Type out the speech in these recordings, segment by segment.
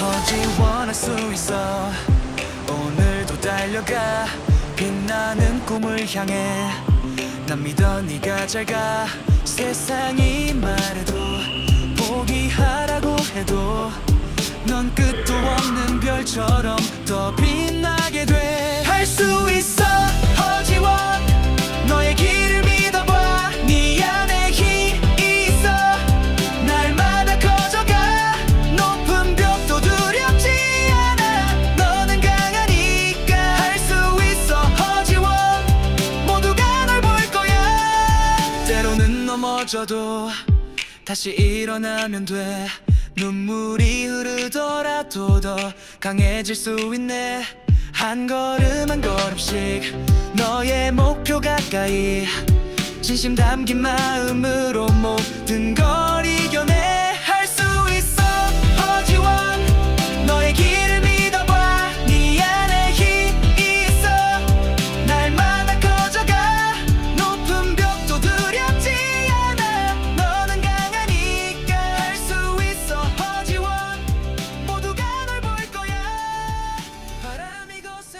어지원할 수 있어. 오늘도 달려가 빛나는 꿈을 향해. 난 믿어 네가 잘가. 세상이 말해도 포기하라고 해도 넌 끝도 없는 별처럼 더 빛나 넘어져도 다시 일어나면 돼. 눈물이 흐르더라도 더 강해질 수 있네. 한 걸음 한 걸음씩 너의 목표 가까이 진심 담긴 마음으로 모든 걸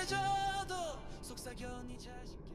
그래도 속삭여 니 자신께.